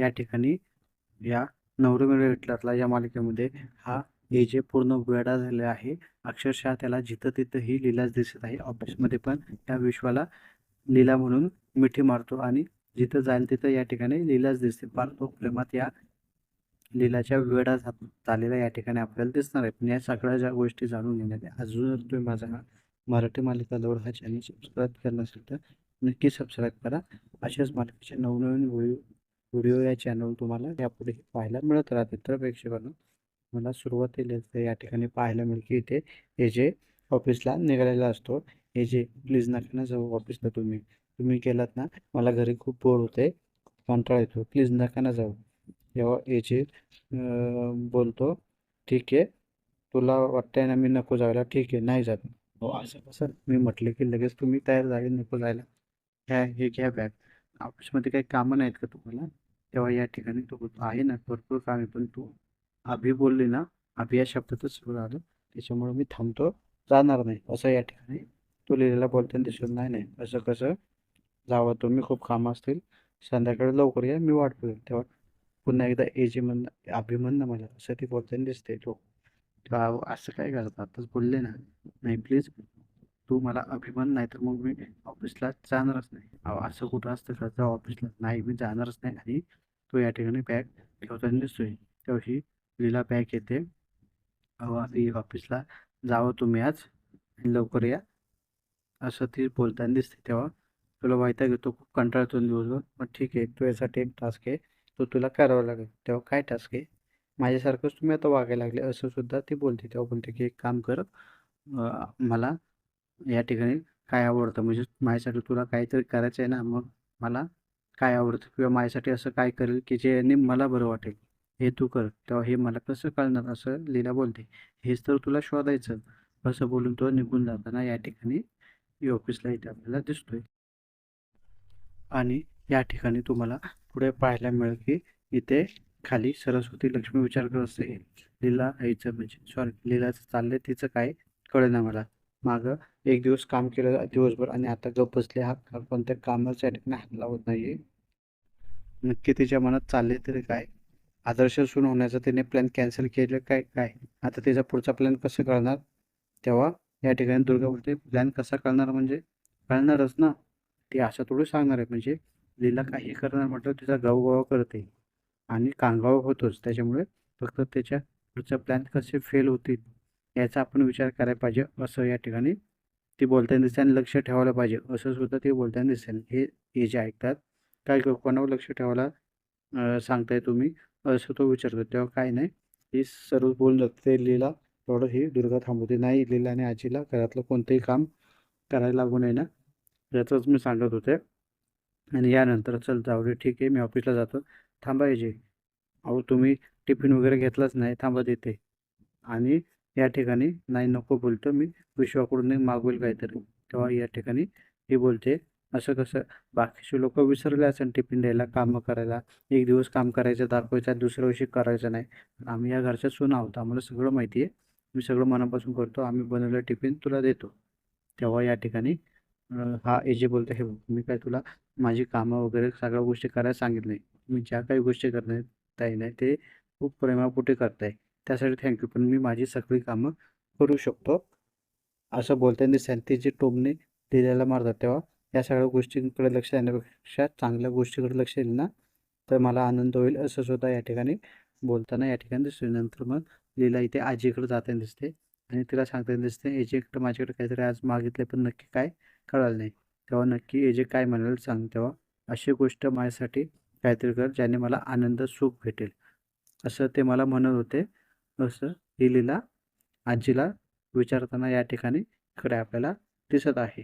या ठिकाणी या नवरंग हिटलरला या मालिकेमध्ये. हा हे जे पूर्ण वेडा झालेला आहे अक्षरशः त्याला जिथं तिथं ही लिलाच दिसत आहे. ऑफिसमध्ये पण या विश्वाला लीला म्हणून मिठी मारतो आणि जिथं जाईल तिथं या ठिकाणी लीलाच दिसते. फार तो प्रेमात या लीलाच्या वेडा झालेला या ठिकाणी आपल्याला दिसणार आहे. पण या सगळ्या ज्या गोष्टी जाणून घेण्यात अजून जर तुम्ही माझा हा मराठी मालिका दौड हा चॅनल सबस्क्राईब केला नसेल तर नक्की सबस्क्राईब करा. अशाच मालिकेचे नवनवीन व्हिडिओ व्हिडिओ या चॅनल तुम्हाला यापुढे पाहायला मिळत राहते तर प्रेक्षकांना मला सुरुवातीला या ठिकाणी पाहायला मिळेल की इथे हे जे ऑफिसला निघालेला असतो हे जे प्लीज नका ना जाऊ ऑफिसला तुम्ही. तुम्ही गेलात ना मला घरी खूप बोर होते कंटाळा येतो. प्लीज नका ना जाऊ. जेव्हा हे जे बोलतो ठीक आहे तुला वाटतंय ना मी नको जायला ठीक आहे नाही जात. हो असं कसं? मी म्हटलं की लगेच तुम्ही तयार झाले नको जायला. घ्या हे घ्या बॅग ऑफिसमध्ये काही कामं नाहीत का तुम्हाला? तेव्हा या ठिकाणी तो बोलतो आहे ना भरपूर काम आहे पण तू अभि बोलली ना अभि या शब्दातच सुरू आलं त्याच्यामुळे मी थांबतो जाणार नाही. असं या ठिकाणी तो लिहिलेला बोलताना दिसत नाही नाही. असं कसं? जावं तुम्ही खूप कामं असतील. संध्याकाळी लवकर या मी वाट बघेल तेव्हा पुन्हा एकदा एजी जी म्हणणं अभिमन मला असं ती बोलताना दिसते तो. अहो, असं काय करतात आताच बोलले ना. नाही प्लीज तू मला अभिमान नाही तर मग मी ऑफिसला जाणारच नाही. अहो असं कुठं असतं का? ऑफिसला. नाही मी जाणारच नाही आणि तो या ठिकाणी बॅग ठेवताना दिसतोय. आहे त्यावेळी लीला बॅग येते अहो आधी ऑफिसला जावं तुम्ही आज आणि लवकर या. असं ती बोलताना दिसते तेव्हा. तुला वैताग येतो खूप कंटाळतो दिवसभर. पण ठीक आहे तुझ्यासाठी एक टास्क आहे. तो तुला करावा लागेल. तेव्हा काय टास्क आहे? माझ्यासारखंच तुम्ही आता वागायला लागले. असं सुद्धा ती बोलते. तेव्हा बोलते की एक काम कर. मला या ठिकाणी काय आवडतं? म्हणजे माझ्यासाठी तुला काहीतरी करायचं आहे ना मग मला काय आवडतं? किंवा माझ्यासाठी असं काय करेल की जे मला बरं वाटेल हे तू कर. तेव्हा हे मला कसं कळणार? असं लीला बोलते. हेच तर तुला शोधायचं. असं बोलून तो निघून जाताना या ठिकाणी ऑफिसला इथे आपल्याला दिसतोय. आणि या ठिकाणी तुम्हाला पुढे पाहायला मिळेल की इथे खाली सरस्वती लक्ष्मी विचार करत असते. लीला आईचं म्हणजे सॉरी लीलाचं चाललंय तिचं काय कळेना मला. मागं एक दिवस काम केलं दिवसभर आणि आता गप बसले हा कोणत्या कामाच्या या ठिकाणी हात लावत नाही नक्की तिच्या मनात चालले तरी काय? आदर्श सून होण्याचा तिने प्लॅन कॅन्सल केलं काय काय? आता तिचा पुढचा प्लॅन कसं कळणार? तेव्हा या ठिकाणी दुर्गा बोलते प्लॅन कसा कळणार म्हणजे? कळणारच ना. ती असं थोडं सांगणार आहे म्हणजे लीला काही करणार म्हटलं तिचा गावगाव करते. आणि कांगाव होतोच त्याच्यामुळे फक्त त्याच्या पुढचा प्लॅन कसे फेल होतील याचा आपण विचार करायला पाहिजे असं या ठिकाणी ती बोलताना दिसते आणि लक्ष ठेवायला पाहिजे. असं सुद्धा ते बोलताना दिसते हे हे जे ऐकतात काय कोणावर लक्ष ठेवायला सांगताय तुम्ही? असं तो विचारतो. तेव्हा काय नाही. ही सर्व बोलून जाते ते लीला थोडं ही दुर्गा थांबवते. नाही लीला आणि आजीला घरातलं कोणतंही काम करायला लागू नये ना. याचंच मी सांगत होते. आणि यानंतर चल जाऊ दे ठीक आहे मी ऑफिसला जातो. थांबा जे अहो तुम्ही टिफिन वगैरे घेतलाच नाही. थांबा देते. आणि या ठिकाणी नाही नको बोलतो मी. विश्वाकडून मागवेल काहीतरी. तेव्हा या ठिकाणी ही बोलते. असं कसं? बाकीचे लोक विसरले असेल टिफिन द्यायला कामं करायला. एक दिवस काम करायचं दाखवायचं दुसऱ्या दिवशी करायचं नाही. आम्ही या घरच्या सून आहोत. आम्हाला सगळं माहिती आहे. मी सगळं मनापासून करतो. आम्ही बनवलं टिफिन तुला देतो. तेव्हा या ठिकाणी हा हा एजे बोलतो हे मी काय तुला माझी कामं वगैरे सगळ्या गोष्टी करायला सांगितलं नाही. मी ज्या काही गोष्टी करणार ताई नाही ते खूप प्रेमापोटी करताय. त्यासाठी थँक्यू पण मी माझी सगळी कामं करू शकतो. असं बोलताना दिसायला जे टोमने दिलेला मारतात तेव्हा या सगळ्या गोष्टींकडे लक्ष देण्यापेक्षा चांगल्या गोष्टीकडे लक्ष दिलं ना तर मला आनंद होईल असं सुद्धा या ठिकाणी बोलताना या ठिकाणी दिसते नंतर मग लीला इथे आजीकडे जाताना दिसते आणि तिला सांगताना दिसते एजेकडे माझ्याकडे काहीतरी आज मागितले पण नक्की काय कळालं नाही. तेव्हा नक्की एजे काय म्हणाल सांग तेव्हा अशी गोष्ट माझ्यासाठी काहीतरी कर ज्याने मला आनंद सुख भेटेल. असं ते मला म्हणत होते. असं ही लीला आजीला विचारताना या ठिकाणी इकडे आपल्याला दिसत आहे.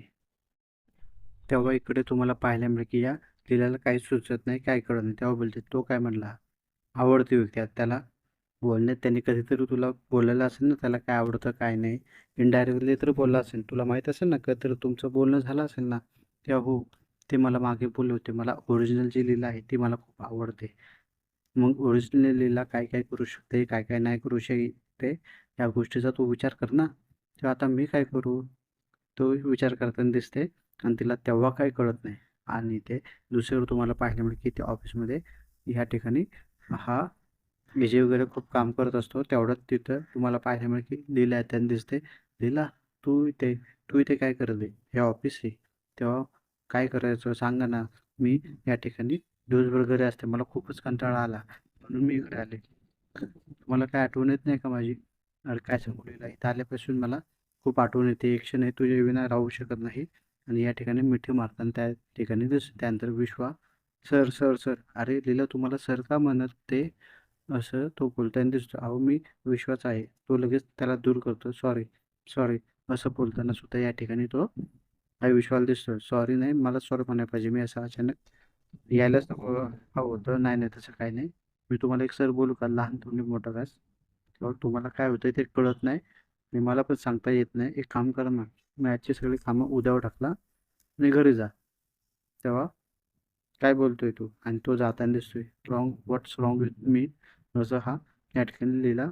तेव्हा इकडे तुम्हाला पाहायला मिळेल की या लीलाला काही सुचत नाही काय कळत नाही. तेव्हा बोलते तो काय म्हणला? आवडती व्यक्ती आहे. त्याला बोलण्यात त्यांनी कधीतरी तुला बोललेलं असेल ना त्याला काय आवडतं काय नाही? इनडायरेक्टली तर बोलला असेल. तुला माहीत असेल ना कधीतरी तुमचं बोलणं झालं असेल ना? तेव्हा हो ते मला मागे बोलले होते. मला ओरिजिनल जी लिहिलं आहे ती मला खूप आवडते. मग ओरिजिनलीला काय काय करू शकते काय काय नाही करू शकते या गोष्टीचा तू विचार कर ना. तेव्हा आता मी काय करू? तो विचार करताना दिसते आणि तिला तेव्हा काही कळत नाही. आणि ते दुसरीवर तुम्हाला पाहायला मिळेल की ते ऑफिसमध्ये ह्या ठिकाणी हा विजय वगैरे खूप काम करत असतो. तेवढ्यात तिथं तुम्हाला पाहायला मिळेल की लिला येताना दिसते. लिला तू इथे तू इथे काय करत? आहे हे ऑफिस आहे. तेव्हा काय करायचं सांगा ना. मी या ठिकाणी दिवसभर घरी असते. मला खूपच कंटाळा आला. म्हणून मी इकडे आले. तुम्हाला काय आठवण येत नाही का माझी? अरे काय सांगू लीला इथं आल्यापासून मला खूप आठवण येते. एक क्षण तुझ्या विना राहू शकत नाही. आणि या ठिकाणी मिठी मारताना त्या ठिकाणी दिसते. त्यानंतर विश्वा सर सर सर. अरे लीला तुम्हाला सर का म्हणत ते? असं तो बोलताना दिसतो. अहो मी विश्वास आहे. तो लगेच त्याला दूर करतो. सॉरी सॉरी असं बोलताना सुद्धा या ठिकाणी तो हा विश्वाला दिसतो. सॉरी नाही. मला सॉरी म्हणायला पाहिजे. मी असं अचानक यायलाच नको. हवं होतं. नाही नाही तसं काही नाही. मी तुम्हाला एक सर बोलू का? लहान तुम्ही मोठा व्यास किंवा तुम्हाला काय होतं ते कळत नाही. आणि मला पण सांगता येत नाही. एक काम करा ना. मॅचची सगळी कामं उद्यावर टाकला आणि घरी जा. तेव्हा काय बोलतोय तू? आणि तो जाताना दिसतोय. Wrong what's wrong with me असं हा या ठिकाणी लिहिला.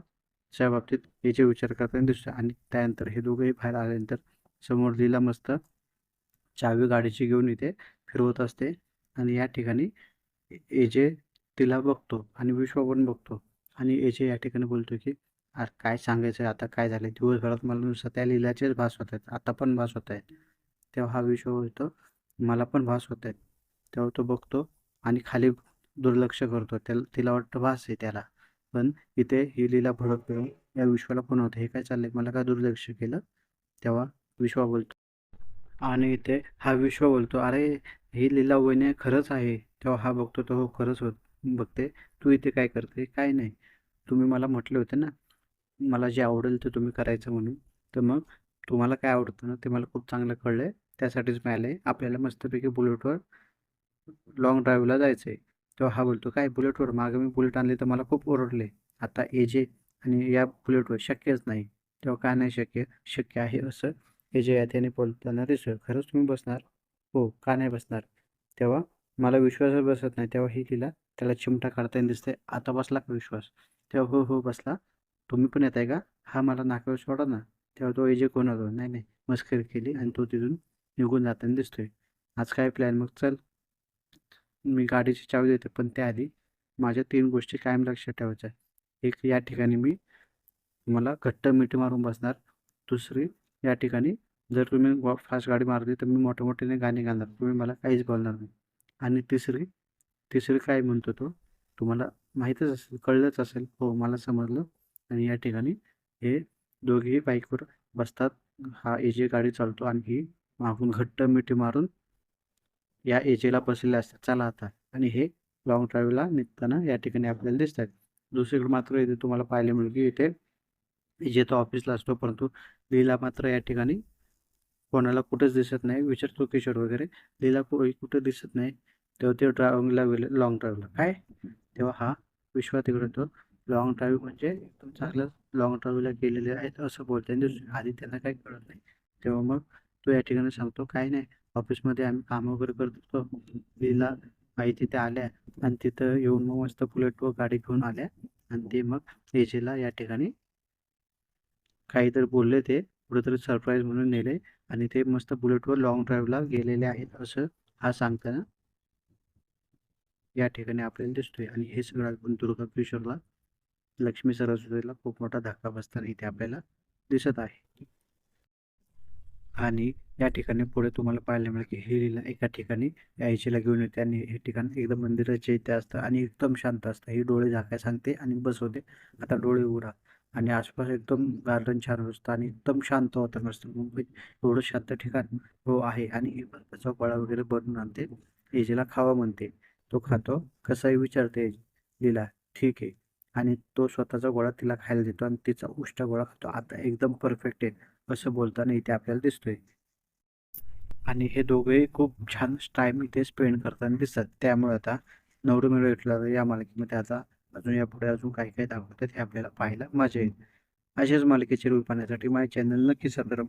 त्या बाबतीत याचे विचार करताना दिसतोय. आणि त्यानंतर हे दोघंही बाहेर आल्यानंतर समोर लिहिला मस्त चावी गाडीची घेऊन इथे फिरवत असते. आणि या ठिकाणी एजे तिला बघतो आणि विश्वा पण बघतो. आणि एजे या ठिकाणी बोलतो की अरे काय सांगायचं आता काय झालं दिवसभरात मला नुसतं त्या लिलाचेच भास होत आहेत. आता पण भास होत आहेत. तेव्हा हा विश्व होतो मला पण भास होत आहेत. तेव्हा तो बघतो आणि खाली दुर्लक्ष करतो. त्याला तिला वाटतं भास आहे त्याला. पण इथे ही लीला भडक मिळून या विश्वाला पण होतं. हे काय चाललंय? मला काय दुर्लक्ष केलं? तेव्हा विश्वा बोलतो. आणि इथे हा विश्व बोलतो अरे ही लीला वहिनी खरंच आहे. तेव्हा हा बघतो तो हो खरंच होत बघते. तू इथे काय करते? काय नाही. तुम्ही मला म्हटले होते ना मला जे आवडेल ते तुम्ही करायचं म्हणून. तर मग तुम्हाला काय आवडतं ना ते मला खूप चांगलं कळलं आहे त्यासाठीच मिळालं आहे आपल्याला मस्तपैकी बुलेटवर लॉंग ड्राईव्हला जायचं आहे तेव्हा हा बोलतो काय बुलेटवर? मागं मी बुलेट आणली तर मला खूप ओरडले. आता एजे आणि या बुलेटवर शक्यच नाही. तेव्हा काय नाही शक्य? शक्य आहे असं. एजे या त्याने बोलताना दिसतं खरंच तुम्ही बसणार? हो का नाही बसणार? तेव्हा मला विश्वासच बसत नाही. तेव्हा ही लिला त्याला चिमटा काढताना दिसते. आता बसला का विश्वास? तेव्हा हो हो बसला. तुम्ही पण येत आहे का? हा मला नाकावर सोडा ना. तेव्हा तो एजे कोण होतो नाही नाही. मस्करी केली आणि तो तिथून निघून जाताना दिसतोय. आज काय प्लॅन मग चल. मी गाडीची चावी देते पण त्याआधी माझ्या तीन गोष्टी कायम लक्षात ठेवायच्या एक या ठिकाणी मी मला घट्ट मिठी मारून बसणार. दुसरी या ठिकाणी जर तुम्ही फास्ट गाडी मारली तर मी मोठे मोठ्याने गाणे घालणार तुम्ही मला काहीच बोलणार नाही. आणि तिसरी तिसरी काय म्हणतो तो? तुम्हाला माहीतच असेल कळलंच असेल. हो मला समजलं. आणि या ठिकाणी हे दोघेही बाईकवर बसतात. हा एजे गाडी चालतो आणि ही मागून घट्ट मिठी मारून या एजेला बसलेले असतात. चला आता. आणि हे लॉंग ड्राईव्हला निघताना या ठिकाणी आपल्याला दिसतात. दुसरीकडे मात्र इथे तुम्हाला पाहायला मिळेल की इथे एजे तो ऑफिसला असतो परंतु लीला मात्र या ठिकाणी कोणाला कुठंच दिसत नाही. विचारतो किशोर वगैरे. लीला कुठं दिसत नाही. तेव्हा ते ड्रायव्हिंगला गेले. लॉंग ड्राईव्हला काय? तेव्हा हा विश्वा तिकडे तो लॉंग ड्राईव्ह म्हणजे एकदम चांगलं लॉंग ड्राईव्हला गेलेले आहेत असं बोलते आधी त्यांना काही कळत नाही. तेव्हा मग तो या ठिकाणी सांगतो काय नाही. ऑफिसमध्ये आम्ही काम वगैरे करत होतो. लीला आई तिथे आल्या. आणि तिथं येऊन मग मस्त बुलेट व गाडी घेऊन आल्या. आणि ते मग एजेला या ठिकाणी काहीतरी बोलले. ते कुठेतरी सरप्राईज म्हणून नेले. आणि ते मस्त बुलेटवर लॉंग ड्राईव्हला गेलेले आहेत असं हा सांगताना या ठिकाणी आपल्याला दिसतोय. आणि हे सगळं ऐकून दुर्गा किशोरला लक्ष्मी सरस्वतीला खूप मोठा धक्का बसताना इथे आपल्याला दिसत आहे. आणि या ठिकाणी पुढे तुम्हाला पाहायला मिळेल की हिरीला एका ठिकाणी या आईशीला घेऊन येते आणि हे ठिकाण एकदम मंदिराचे इथे असतं आणि एकदम शांत असतं. ही डोळे झाकाय सांगते आणि बसवते आता डोळे उघडा आणि आसपास एकदम गार्डन छान असतं आणि एकदम शांत वातावरण असतं. मुंबईत एवढं शांत ठिकाण हो आहे आणि बर्फाचा गोळा वगैरे बनवून आणते. एजेला खावा म्हणते. तो खातो. कसाही विचारते. लीला ठीक आहे. आणि तो स्वतःचा गोळा तिला खायला देतो आणि तिचा उष्टा गोळा खातो. आता एकदम परफेक्ट आहे असं बोलताना इथे आपल्याला दिसतोय. आणि हे दोघेही खूप छान टाइम इथे स्पेंड करताना दिसतात. त्यामुळे आता नवरू मिळू इटला या मालिकेमध्ये आता अजून यापुढे अजून काही काही दाखवतात हे आपल्याला पाहायला मजा येईल. अशाच मालिकेचे रूप पाहण्यासाठी माझ्या चॅनल नक्की सबस्क्राईब